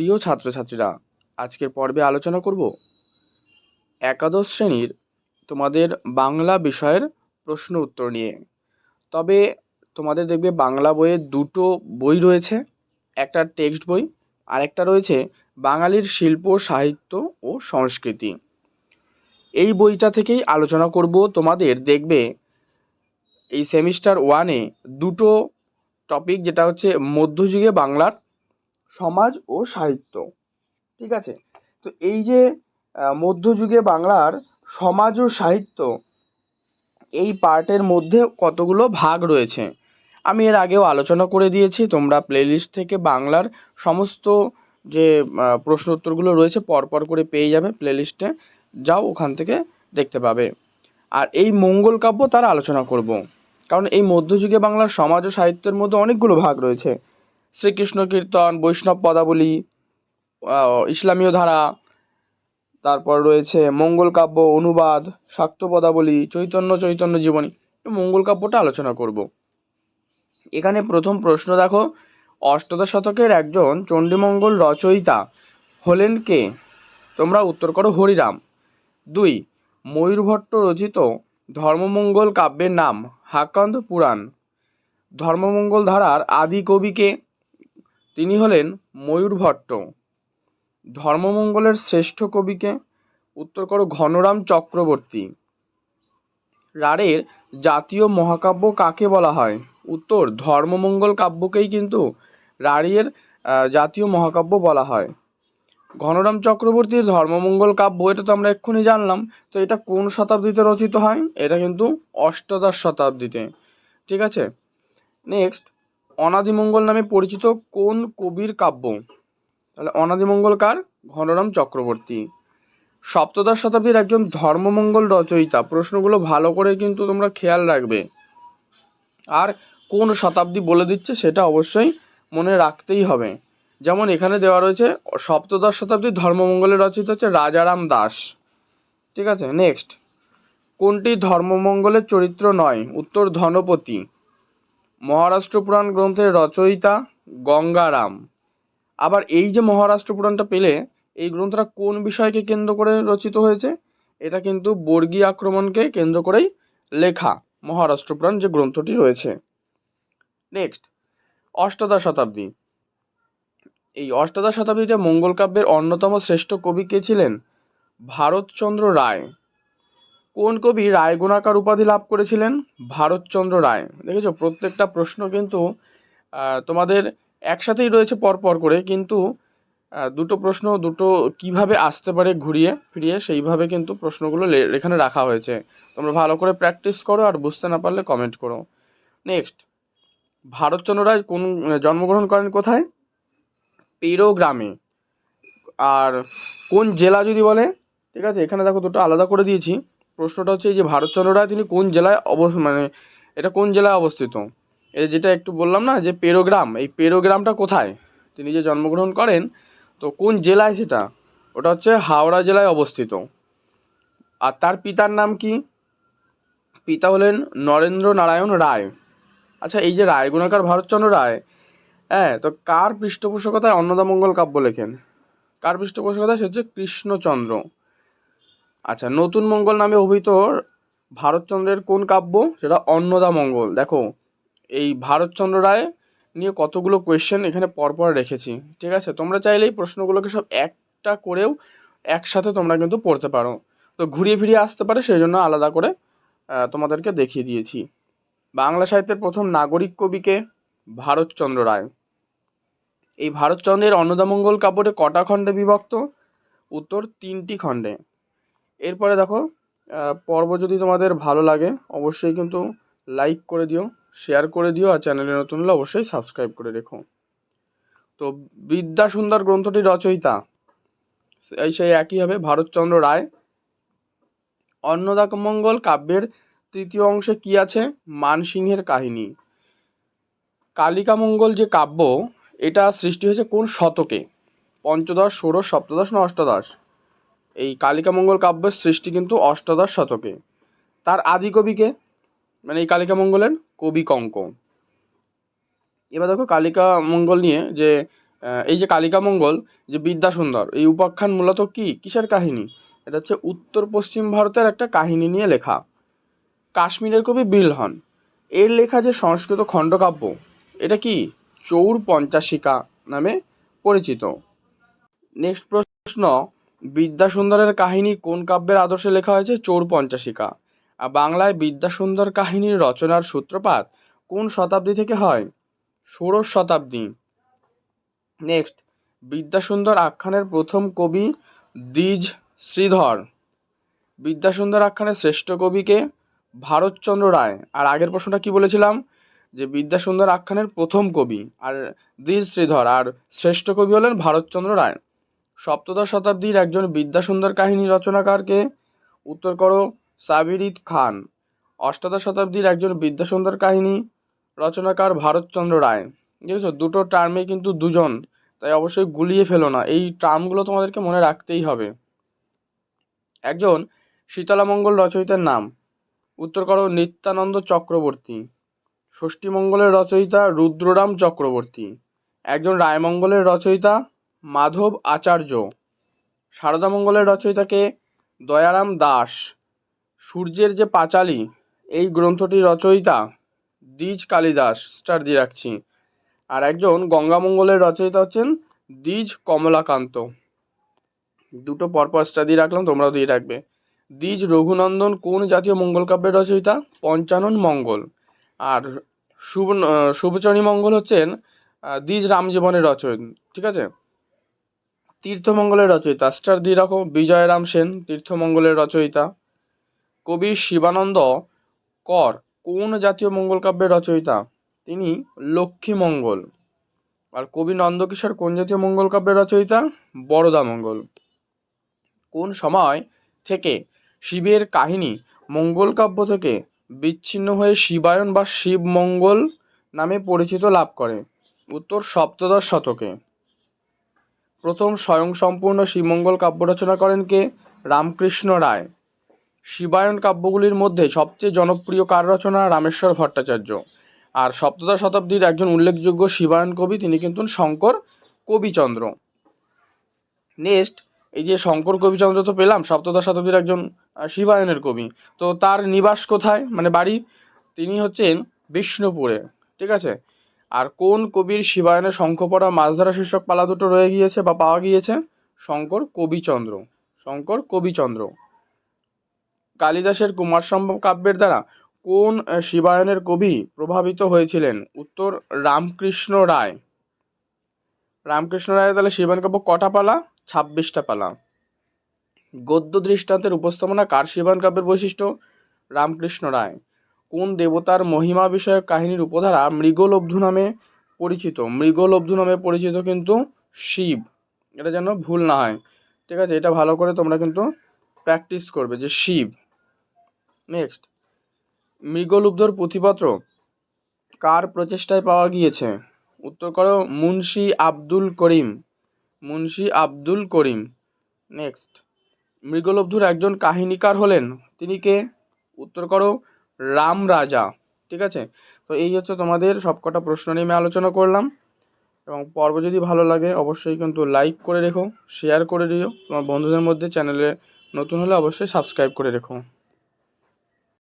প্রিয় ছাত্রছাত্রীরা, আজকের পর্বে আলোচনা করব একাদশ শ্রেণির তোমাদের বাংলা বিষয়ের প্রশ্ন উত্তর নিয়ে। তবে তোমাদের দেখবে বাংলা বইয়ের দুটো বই রয়েছে, একটা টেক্সট বই আর একটা রয়েছে বাঙালির শিল্প, সাহিত্য ও সংস্কৃতি। এই বইটা থেকেই আলোচনা করব তোমাদের। দেখবে এই সেমিস্টার ওয়ানে দুটো টপিক, যেটা হচ্ছে মধ্যযুগে বাংলার সমাজ ও সাহিত্য। ঠিক আছে? তো এই যে মধ্যযুগে বাংলার সমাজ ও সাহিত্য, এই পার্টের মধ্যে কতগুলো ভাগ রয়েছে? আমি এর আগেও আলোচনা করে দিয়েছি, তোমরা প্লেলিস্ট থেকে বাংলার সমস্ত যে প্রশ্ন উত্তরগুলো রয়েছে, পরপর করে পেয়ে যাবে প্লেলিস্টে যাও, ওখান থেকে দেখতে পাবে। আর এই মঙ্গল কাব্য তার আলোচনা করব। কারণ এই মধ্যযুগে বাংলার সমাজ ও সাহিত্যের মধ্যে অনেকগুলো ভাগ রয়েছে। শ্রীকৃষ্ণ কীর্তন, বৈষ্ণব পদাবলী ইসলামীয় ধারা, তারপর রয়েছে মঙ্গল কাব্য, অনুবাদ, শাক্ত পদাবলী, চৈতন্য চৈতন্য জীবনী। মঙ্গল কাব্যটা আলোচনা করব। এখানে প্রথম প্রশ্ন দেখো, অষ্টাদশ শতকের একজন চণ্ডীমঙ্গল রচয়িতা হলেন কে? তোমরা উত্তর করো হরিরাম। দুই, ময়ূরভট্ট রচিত ধর্মমঙ্গল কাব্যের নাম হাকান্দ পুরাণ। ধর্মমঙ্গল ধারার আদি কবিকে তিনি হলেন ময়ূরভট্ট ধর্মমঙ্গলের শ্রেষ্ঠ কবিকে উত্তর করো ঘনরাম চক্রবর্তী। রাঢ়ের জাতীয় মহাকাব্য কাকে বলা হয়? উত্তর ধর্মমঙ্গল কাব্যকেই কিন্তু আহ, জাতীয় মহাকাব্য বলা হয়। ঘনরাম চক্রবর্তীর ধর্মমঙ্গল কাব্য এটা তো আমরা এক্ষুনি জানলাম তো এটা কোন শতাব্দীতে রচিত হয়? এটা কিন্তু অষ্টাদশ শতাব্দীতে। ঠিক আছে? নেক্সট অনাদিমঙ্গল নামে পরিচিত কোন কবির কাব্য? তাহলে অনাদিমঙ্গল কার? ঘনরাম চক্রবর্তী। সপ্তদশ শতাব্দীর একজন ধর্মমঙ্গল রচয়িতা। প্রশ্নগুলো ভালো করে কিন্তু তোমরা খেয়াল রাখবে। আর কোন শতাব্দী বলে দিচ্ছে সেটা অবশ্যই মনে রাখতেই হবে। যেমন এখানে দেওয়া রয়েছে, সপ্তদশ শতাব্দীর ধর্মমঙ্গলের রচিত হচ্ছে রাজারাম দাস। ঠিক আছে নেক্সট কোনটি ধর্মমঙ্গলের চরিত্র নয়? উত্তর ধনপতি। মহারাষ্ট্র পুরাণ গ্রন্থের রচয়িতা গঙ্গারাম। আবার এই যে মহারাষ্ট্র পুরাণটা পেলে, এই গ্রন্থটা কোন বিষয়কে কেন্দ্র করে রচিত হয়েছে? এটা কিন্তু বর্গী আক্রমণকে কেন্দ্র করেই লেখা মহারাষ্ট্র পুরাণ যে গ্রন্থটি রয়েছে। নেক্সট অষ্টাদশ শতাব্দী। এই অষ্টাদশ শতাব্দীতে মঙ্গল কাব্যের অন্যতম শ্রেষ্ঠ কবি কে ছিলেন? ভারতচন্দ্র রায়। কোন কবি রায়গুণাকার উপাধি লাভ করেছিলেন? ভারতচন্দ্র রায়। দেখেছ, প্রত্যেকটা প্রশ্ন কিন্তু তোমাদের একসাথেই রয়েছে পরপর করে, কিন্তু দুটো প্রশ্ন, দুটো কীভাবে আসতে পারে ঘুরিয়ে ফিরিয়ে, সেইভাবে কিন্তু প্রশ্নগুলো এখানে রাখা হয়েছে। তোমরা ভালো করে প্র্যাকটিস করো আর বুঝতে না পারলে কমেন্ট করো। নেক্সট, ভারতচন্দ্র রায় কোন, জন্মগ্রহণ করেন কোথায়? পেরো গ্রামে আর কোন জেলা যদি বলে, ঠিক আছে, এখানে দেখো দুটো আলাদা করে দিয়েছি। প্রশ্নটা হচ্ছে এই যে ভারতচন্দ্র রায় তিনি কোন জেলায় অবস মানে এটা কোন জেলায় অবস্থিত? এই যেটা একটু বললাম না, যে পেরোগ্রাম, এই পেরোগ্রামটা কোথায়? তিনি যে জন্মগ্রহণ করেন, তো কোন জেলায় সেটা? ওটা হচ্ছে হাওড়া জেলায় অবস্থিত। আর তার পিতার নাম কি? পিতা হলেন নরেন্দ্র নারায়ণ রায়। আচ্ছা এই যে রায়গুণাকার ভারতচন্দ্র রায় হ্যাঁ তো কার পৃষ্ঠপোষকতায় অন্নদামঙ্গল কাব্য লেখেন? কার পৃষ্ঠপোষকতায়? সে হচ্ছে কৃষ্ণচন্দ্র। আচ্ছা নতুন মঙ্গল নামে অভিহিত ভারতচন্দ্রের কোন কাব্য? সেটা অন্নদা মঙ্গল। দেখো, এই ভারতচন্দ্র রায় নিয়ে কতগুলো কোয়েশ্চেন এখানে পরপর রেখেছি, ঠিক আছে? তোমরা চাইলে এই প্রশ্নগুলোকে সব একটা করেও একসাথে তোমরা কিন্তু পড়তে পারো। তো ঘুরিয়ে ফিরিয়ে আসতে পারে, সেই জন্য আলাদা করে তোমাদেরকে দেখিয়ে দিয়েছি। বাংলা সাহিত্যের প্রথম নাগরিক কবিকে ভারতচন্দ্র রায়। এই ভারতচন্দ্রের অন্নদামঙ্গল কাব্যটি কটা খণ্ডে বিভক্ত? উত্তর তিনটি খণ্ডে। এরপরে দেখো পর্ব যদি তোমাদের ভালো লাগে, অবশ্যই কিন্তু লাইক করে দিও শেয়ার করে দিও, আর চ্যানেলে নতুন হলে অবশ্যই সাবস্ক্রাইব করে রেখো। তো বিদ্যা সুন্দর গ্রন্থটির রচয়িতা, এই সেই একই হবে, ভারতচন্দ্র রায়। অন্নদামঙ্গল কাব্যের তৃতীয় অংশে কি আছে? মানসিংহের কাহিনী। কালিকামঙ্গল যে কাব্য, এটা সৃষ্টি হয়েছে কোন শতকে? পঞ্চদশ, ষোড়শ, সপ্তদশ না অষ্টাদশ এই কালিকামঙ্গল কাব্যের সৃষ্টি কিন্তু অষ্টাদশ শতকে। তার আদি কবিকে মানে এই কালিকামঙ্গলের কবি কঙ্ক। এবার দেখো কালিকা মঙ্গল নিয়ে যে এই যে কালিকা মঙ্গল, যে বিদ্যাসুন্দর, এই উপাখ্যান মূলত কি? কিসের কাহিনী? এটা হচ্ছে উত্তর পশ্চিম ভারতের একটা কাহিনী নিয়ে লেখা। কাশ্মীরের কবি বিলহন। এর লেখা যে সংস্কৃত খণ্ডকাব্য, এটা কি? চৌর পঞ্চাশিকা নামে পরিচিত। নেক্সট প্রশ্ন বিদ্যাসুন্দরের কাহিনী কোন কাব্যের আদর্শে লেখা হয়েছে? চোর পঞ্চাশিকা। আর বাংলায় বিদ্যাসুন্দর কাহিনীর রচনার সূত্রপাত কোন শতাব্দী থেকে হয়? ষোড়শ শতাব্দী। নেক্সট। বিদ্যাসুন্দর আখ্যানের প্রথম কবি দ্বিজ শ্রীধর। বিদ্যাসুন্দর আখ্যানের শ্রেষ্ঠ কবিকে ভারতচন্দ্র রায়। আর আগের প্রশ্নটা কি বলেছিলাম? যে বিদ্যাসুন্দর আখ্যানের প্রথম কবি, আর দ্বিজ শ্রীধর। আর শ্রেষ্ঠ কবি হলেন ভারতচন্দ্র রায়। সপ্তদশ শতাব্দীর একজন বিদ্যাসুন্দর কাহিনী রচনাকারকে উত্তর করো সাবিরিদ খান। অষ্টাদশ শতাব্দীর একজন বিদ্যাসুন্দর কাহিনী রচনাকার ভারতচন্দ্র রায়। দেখেছ দুটো টার্মে কিন্তু দুজন, তাই অবশ্যই গুলিয়ে ফেলো না। এই টার্মগুলো তোমাদেরকে মনে রাখতেই হবে। একজন শীতলামঙ্গল রচয়িতার নাম। উত্তর করো নিত্যানন্দ চক্রবর্তী। ষষ্ঠীমঙ্গলের রচয়িতা রুদ্ররাম চক্রবর্তী। একজন রায়মঙ্গলের রচয়িতা। মাধব আচার্য। সারদামঙ্গলের রচয়িতাকে দয়ারাম দাস। সূর্যের যে পাঁচালী, এই গ্রন্থটির রচয়িতা দ্বিজ কালিদাস, স্টার দিয়ে রাখছি। আর একজন গঙ্গামঙ্গলের রচয়িতা হচ্ছেন দ্বিজ কমলাকান্ত। দুটো পরপর স্টার দিয়ে রাখলাম, তোমরাও দিয়ে রাখবে। দ্বিজ রঘুনন্দন কোন জাতীয় মঙ্গল কাব্যের রচয়িতা? পঞ্চানন মঙ্গল। আর শুভ শুভচরী মঙ্গল হচ্ছেন দ্বিজ রামজীবনের রচয়ন ঠিক আছে? তীর্থমঙ্গলের রচয়িতা। স্টার দিয়ে রাখো বিজয়রাম সেন, তীর্থমঙ্গলের রচয়িতা। কবি শিবানন্দ কর, কোন জাতীয় মঙ্গল কাব্যের রচয়িতা? তিনি লক্ষ্মীমঙ্গল। আর কবি নন্দকিশোর কোন জাতীয় মঙ্গল কাব্যের রচয়িতা? বরদা মঙ্গল। কোন সময় থেকে শিবের কাহিনী মঙ্গল কাব্য থেকে বিচ্ছিন্ন হয়ে শিবায়ন বা শিবমঙ্গল নামে পরিচিত লাভ করে? উত্তর সপ্তদশ শতকে। প্রথম স্বয়ংসম্পূর্ণ শিবমঙ্গল কাব্য রচনা করেন কে? রামকৃষ্ণ রায়। শিবায়ন কাব্যগুলির মধ্যে সবচেয়ে জনপ্রিয় কার রচনা? রামেশ্বর ভট্টাচার্য। আর সপ্তদশ শতাব্দীর একজন উল্লেখযোগ্য শিবায়ন কবি তিনি কিন্তু শঙ্কর কবিচন্দ্র। নেক্সট এই যে শঙ্কর কবিচন্দ্র তো পেলাম, সপ্তদশ শতাব্দীর একজন শিবায়নের কবি। তো তার নিবাস কোথায়? মানে বাড়ি তিনি হচ্ছেন বিষ্ণুপুরে, ঠিক আছে? আর কোন কবির শিবায়নের শঙ্খপড়া মাছধরা শীর্ষক পালা দুটো রয়ে গিয়েছে বা পাওয়া গিয়েছে? শঙ্কর কবিচন্দ্র। শঙ্কর কবিচন্দ্র। কালিদাসের কুমার সম্ভব কাব্যের দ্বারা কোন শিবায়নের কবি প্রভাবিত হয়েছিলেন? উত্তর, রামকৃষ্ণ রায়। রামকৃষ্ণ রায় তাহলে শিবায়ন কাব্য কটা পালা? ছাব্বিশটা পালা। গদ্য দৃষ্টান্তের উপস্থাপনা কার শিবায়ন কাব্যের বৈশিষ্ট্য? রামকৃষ্ণ রায়। কোন দেবতার মহিমা বিষয়ক কাহিনীর উপধারা মৃগলব্ধু নামে পরিচিত। মৃগলব্ধু নামে পরিচিত কিন্তু শিব। এটা যেন ভুল না হয়। ঠিক আছে, এটা ভালো করে তোমরা কিন্তু প্র্যাকটিস করবে যে শিব। নেক্সট মৃগলুব্ধর পুঁথিপত্র কার প্রচেষ্টায় পাওয়া গিয়েছে? উত্তর করো, মুন্সি আব্দুল করিম। মুন্সি আব্দুল করিম। নেক্সট মৃগলব্ধুর একজন কাহিনীকার হলেন। তিনি কে? উত্তর করো রাম রাজা, ঠিক আছে? তো এই হচ্ছে তোমাদের সবকটা প্রশ্ন নিয়ে আমি আলোচনা করলাম। এবং পর্ব যদি ভালো লাগে, অবশ্যই কিন্তু লাইক করে রেখো শেয়ার করে দিও। তোমার বন্ধুদের মধ্যে চ্যানেলে নতুন হলে অবশ্যই সাবস্ক্রাইব করে রেখো।